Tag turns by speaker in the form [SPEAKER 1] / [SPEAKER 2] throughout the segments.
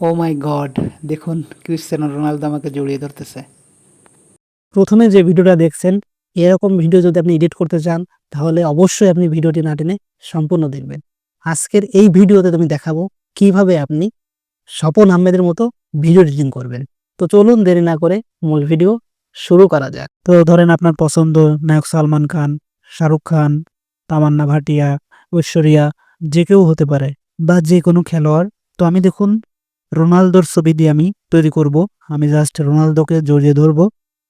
[SPEAKER 1] O my god দেখুন Cristiano Ronaldo আমাকে জড়িয়ে ধরতেছে।
[SPEAKER 2] প্রথমে যে ভিডিওটা দেখছেন, এরকম ভিডিও যদি আপনি এডিট করতে চান, তাহলে অবশ্যই আপনি ভিডিওটি না টেনে সম্পূর্ণ দেখবেন। আজকের এই ভিডিওতে তুমি দেখাবো কীভাবে আপনি স্বপন আহমেদের মতো ভিডিও এডিটিং করবেন। তো চলুন দেরি না করে মূল ভিডিও শুরু করা যাক। তো ধরেন আপনার পছন্দ, নায়ক সালমান খান, শাহরুখ খান, তামান্না ভাটিয়া, ঐশ্বরিয়া, যে কেউ হতে পারে, বা যে কোনো খেলোয়াড়। তো আমি দেখুন রোনালদোর ছবি দিয়ে আমি তৈরি করব। আমি জাস্ট রোনালদোকে জড়িয়ে ধরবো।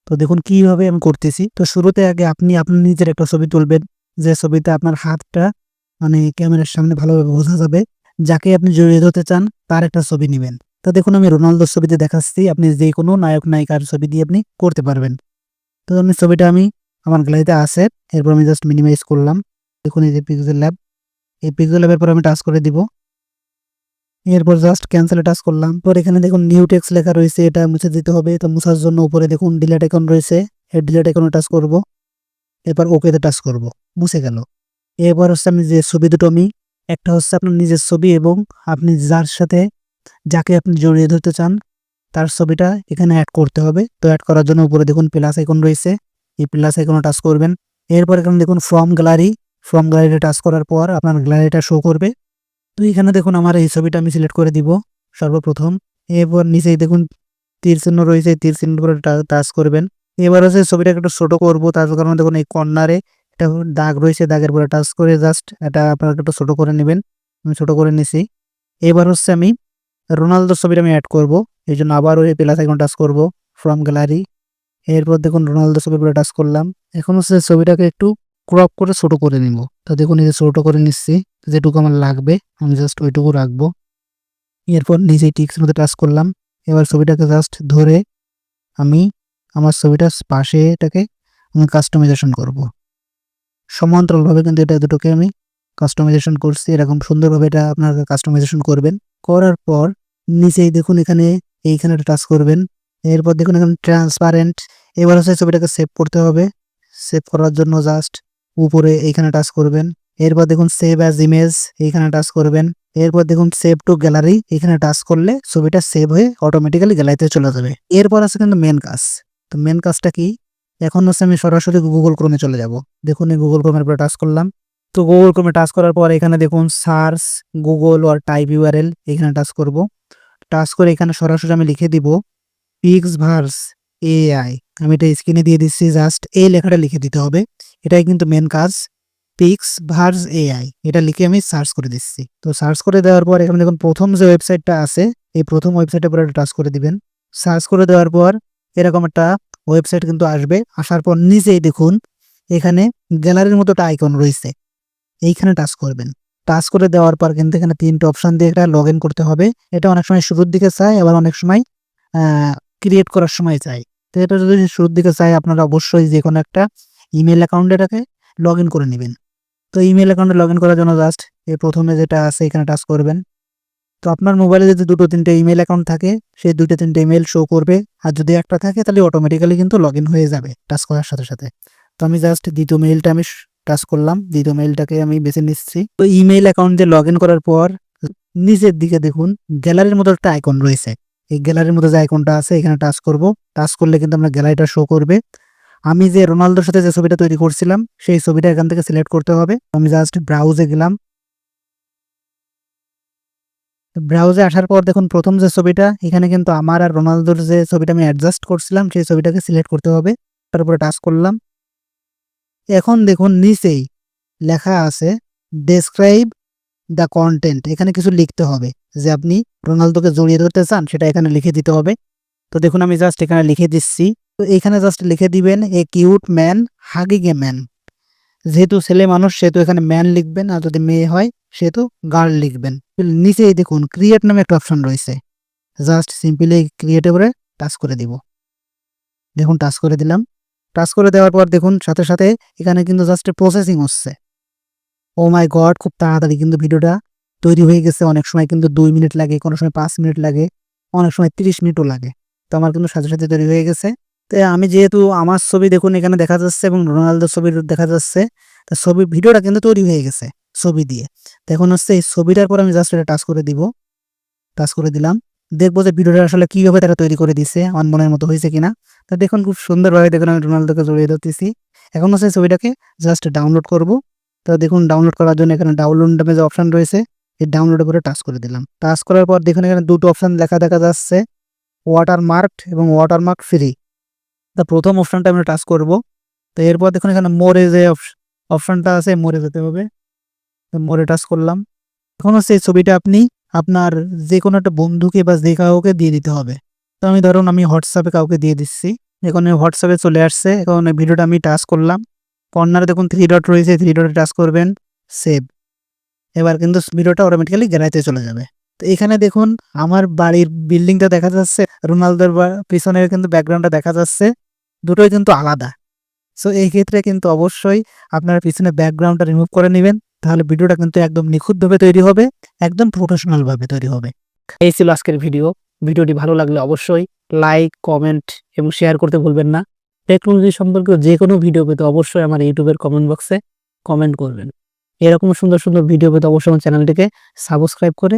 [SPEAKER 2] তো দেখুন কীভাবে আমি করতেছি। তো শুরুতে আগে আপনি আপনার নিজের একটা ছবি তুলবেন। যে ছবিতে আপনার হাতটা মানে ক্যামেরার সামনে ভালোভাবে বোঝা যাবে। যাকে আপনি জড়িয়ে ধরতে চান, তার একটা ছবি নেবেন। তো দেখুন আমি রোনালদোর ছবিতে দেখাচ্ছি। আপনি যে কোনো নায়ক, নায়িকার ছবি দিয়ে আপনি করতে পারবেন। তো আমি ছবিটা আমি আমার গ্যালারিতে আছে। এরপর আমি জাস্ট মিনিমাইজ করলাম। দেখুন এই যে পিক্সেল ল্যাব এই পিক্সেল ল্যাবের পর আমি টাচ করে দিব। এরপর জাস্ট ক্যান্সেলে টাচ করলাম। পর এখানে দেখুন নিউ টেক্স লেখা রয়েছে, এটা মুছে দিতে হবে। তো মুছার জন্য উপরে দেখুন ডিলেট আইকন রয়েছে। এই ডিলেট আইকনে টাচ করব। এরপর ওকেতে টাচ করব। মুছে গেল। এরপর হচ্ছে আমি যে ছবি দুটো আমি, একটা হচ্ছে আপনার নিজের ছবি এবং আপনি যার সাথে, যাকে আপনি জড়িয়ে ধরতে চান, তার ছবিটা এখানে অ্যাড করতে হবে। তো অ্যাড করার জন্য উপরে দেখুন প্লাস আইকন রয়েছে। এই প্লাস আইকনে টাচ করবেন। এরপর এখানে দেখুন ফ্রম গ্যালারি ফ্রম গ্যালারিতে টাচ করার পর আপনার গ্যালারিটা শো করবে। তো এখানে দেখুন আমার এই ছবিটা আমি সিলেক্ট করে দিব সর্বপ্রথম। এরপর নিচেই দেখুন তীর চিহ্ন রয়েছে, তীর চিহ্ন করে টাচ করবেন। এবার হচ্ছে ছবিটাকে একটু ছোটো করব, তার কারণে দেখুন এই কর্নারে একটা দাগ রয়েছে, দাগের পরে টাচ করে জাস্ট এটা আপনারা একটু ছোটো করে নেবেন। আমি ছোটো করে নিছি। এবার হচ্ছে আমি রোনালদোর ছবিটা আমি অ্যাড করব। এই জন্য আবার ওই প্লাস আইকন টাচ করব ফ্রম গ্যালারি এরপর দেখুন রোনালদো ছবির পরে টাচ করলাম। এখন হচ্ছে ছবিটাকে একটু ক্রপ করে ছোট করে নিব। তা দেখুন এই যে ছোট করে নিচ্ছি যেটুকু আমার লাগবে, আমি জাস্ট ওইটুকু রাখব। এরপর নিজেই টিক্স মধ্যে টাচ করলাম। এবার ছবিটাকে জাস্ট ধরে আমি আমার ছবিটার পাশে এটাকে আমি কাস্টমাইজেশন করব। সমান্তরালভাবে কিন্তু এটা দুটোকে আমি কাস্টমাইজেশন করছি, এরকম সুন্দরভাবে এটা আপনার কাস্টমাইজেশন করবেন। করার পর নিচেই দেখুন এখানে, এইখানে একটা টাচ করবেন। এরপর দেখুন এখানে ট্রান্সপারেন্ট এবার হচ্ছে ছবিটাকে সেভ করতে হবে। সেভ করার জন্য জাস্ট উপরে এইখানে টাচ করবেন। এরপর দেখুন সেভ অ্যাজ ইমেজ এইখানে টাচ করবেন। এরপর দেখুন সেভ টু গ্যালারি এখানে টাচ করলে ছবিটা সেভ হয়ে অটোমেটিক্যালি গ্যালারিতে চলে যাবে। এরপর আছে কিন্তু মেন কাজ। তো মেন কাজটা কি? এখন হচ্ছে আমি সরাসরি গুগল ক্রোমে চলে যাব। দেখুন এই গুগল ক্রোমের উপরে টাচ করলাম। তো গুগল ক্রোমে টাচ করার পর এখানে দেখুন search Google or type URL এখানে টাচ করব। টাচ করে এখানে সরাসরি আমি লিখে দিব পিক্স ভার্স এআই আমি এটা স্ক্রিনে দিয়ে দিচ্ছি জাস্ট এই লেখাটা লিখে দিতে হবে। এটাই কিন্তু মেন কাজ। পিক্স ভার্স এআই এটা লিখে আমি সার্চ করে দিচ্ছি। তো সার্চ করে দেওয়ার পর এখানে দেখুন, প্রথম যে ওয়েবসাইটটা আছে, এই প্রথম ওয়েবসাইটের উপরে টাচ করে দিবেন। সার্চ করে দেওয়ার পর এরকম একটা ওয়েবসাইট কিন্তু আসবে। আসার পর নিচেই দেখুন, এখানে গ্যালারির মতো একটা আইকন রয়েছে। এইখানে টাচ করবেন। টাচ করে দেওয়ার পর কিন্তু এখানে তিনটে অপশন দিয়ে এটা লগ করতে হবে। এটা অনেক সময় শুরুর দিকে চাই আবার অনেক সময় ক্রিয়েট করার সময় চাই তো এটা যদি শুরুর দিকে চাই আপনারা অবশ্যই যে কোনো একটা ইমেল অ্যাকাউন্টে এটাকে লগ ইন করে নেবেন। তো ইমেল অ্যাকাউন্টে লগ ইন করার জন্য জাস্ট এই প্রথমে যেটা আছে এখানে টাচ করবেন। তো আপনার মোবাইলে যদি দুটো তিনটে ইমেল অ্যাকাউন্ট থাকে, সেই দুটো তিনটে ইমেল শো করবে। আর যদি একটা থাকে, তাহলে অটোমেটিক্যালি কিন্তু লগ ইন হয়ে যাবে টাচ করার সাথে সাথে। তো আমি জাস্ট দ্বিতীয় মেইলটা আমি টাচ করলাম। দ্বিতীয় মেইলটাকে আমি বেছে নিচ্ছি। তো ইমেল অ্যাকাউন্ট দিয়ে লগ ইন করার পর, নিচের দিকে দেখুন গ্যালারির মতো একটা আইকন রয়েছে। এই গ্যালারির মধ্যে যে আইকনটা আছে, এখানে টাচ করব। টাচ করলে কিন্তু আমরা গ্যালারিটা শো করবে। আমি যে রোনালদোর সাথে যে ছবিটা তৈরি করছিলাম, সেই ছবিটা এখান থেকে সিলেক্ট করতে হবে। আমি জাস্ট ব্রাউজে গেলাম। ব্রাউজে আসার পর দেখুন, প্রথম যে ছবিটা, এখানে কিন্তু আমার আর রোনালদোর যে ছবিটা আমি অ্যাডজাস্ট করছিলাম, সেই ছবিটাকে সিলেক্ট করতে হবে। তারপরে টাচ করলাম। এখন দেখুন, নিচেই লেখা আছে ডেসক্রাইব দ্য কন্টেন্ট এখানে কিছু লিখতে হবে। যে আপনি রোনালদোকে জড়িয়ে ধরতে চান, সেটা এখানে লিখে দিতে হবে। তো দেখুন আমি জাস্ট এখানে লিখে দিচ্ছি। তো এখানে জাস্ট লিখে দিবেন a cute man hugging a man যেহেতু ছেলে মানুষ, সেহেতু এখানে ম্যান লিখবেন, আর যদি মেয়ে হয়, সেহেতু গার্ল লিখবেন। নিচেই দেখুন ক্রিয়েট নামে একটা অপশন রয়েছে। জাস্ট সিম্পলি ক্রিয়েটে করে টাচ করে দিব। দেখুন টাচ করে দিলাম। টাচ করে দেওয়ার পর দেখুন, সাথে সাথে এখানে কিন্তু জাস্ট প্রসেসিং হচ্ছে। ও মাই গড খুব তাড়াতাড়ি কিন্তু ভিডিওটা তৈরি হয়ে গেছে। অনেক সময় কিন্তু দুই মিনিট লাগে, কোনো সময় পাঁচ মিনিট লাগে, অনেক সময় তিরিশ মিনিটও লাগে। তো আমার কিন্তু সাথে সাথে তৈরি হয়ে গেছে। তো আমি যেহেতু আমার ছবি দেখুন এখানে দেখা যাচ্ছে এবং রোনালদোর ছবি দেখা যাচ্ছে, তো ছবি ভিডিওটা কিন্তু তৈরি হয়ে গেছে ছবি দিয়ে। তো এখন হচ্ছে এই ছবিটার পর আমি জাস্ট এটা টাচ করে দিব। টাচ করে দিলাম। দেখব যে ভিডিওটা আসলে কীভাবে তারা তৈরি করে দিছে, আমার মনের মতো হয়েছে কিনা। তো দেখুন খুব সুন্দরভাবে দেখুন আমি রোনালদোকে জড়িয়ে ধরতেছি। এখন হচ্ছে ছবিটাকে জাস্ট ডাউনলোড করব। তো দেখুন ডাউনলোড করার জন্য এখানে ডাউনলোড যে অপশন রয়েছে, এই ডাউনলোডের উপরে টাচ করে দিলাম। টাচ করার পর দেখুন এখানে দুটো অপশন লেখা দেখা যাচ্ছে। ওয়াটার মার্ক এবং ওয়াটার মার্ক ফ্রি তা প্রথম অপশানটা আমরা টাচ করব। তো এরপর দেখুন এখানে মোরে যে অপশানটা আছে মোরে যেতে হবে। তো মোরে টাচ করলাম। এখন হচ্ছে এই ছবিটা আপনি আপনার যে কোনো একটা বন্ধুকে বা যে কাউকে দিয়ে দিতে হবে। তো আমি ধরুন আমি হোয়াটসঅ্যাপে কাউকে দিয়ে দিচ্ছি। এখন হোয়াটসঅ্যাপে চলে আসছে। এখন ভিডিওটা আমি টাচ করলাম। কর্নারে দেখুন থ্রি ডট রয়েছে। থ্রি ডটে টাচ করবেন। সেভ এবার কিন্তু ভিডিওটা অটোমেটিক্যালি গ্যালারিতে চলে যাবে। তো এখানে দেখুন, আমার বাড়ির বিল্ডিংটা দেখা যাচ্ছে, রোনালদোর পিছনের কিন্তু ব্যাকগ্রাউন্ডটা দেখা যাচ্ছে, দুটোই কিন্তু আলাদা। সো এই ক্ষেত্রে কিন্তু অবশ্যই আপনার পিছনে ব্যাকগ্রাউন্ডটা রিমুভ করে নেবেন, তাহলে ভিডিওটা কিন্তু একদম নিখুঁতভাবে তৈরি হবে, একদম প্রফেশনাল ভাবে তৈরি হবে। এই ছিল আজকের ভিডিও। ভিডিওটি ভালো লাগলে অবশ্যই লাইক কমেন্ট এবং শেয়ার করতে ভুলবেন না। টেকনোলজি সম্পর্কে যে কোনো ভিডিও পেতে অবশ্যই আমার ইউটিউবের কমেন্ট বক্সে কমেন্ট করবেন। এরকম সুন্দর সুন্দর ভিডিও পেতে অবশ্যই আমার চ্যানেলটিকে সাবস্ক্রাইব করে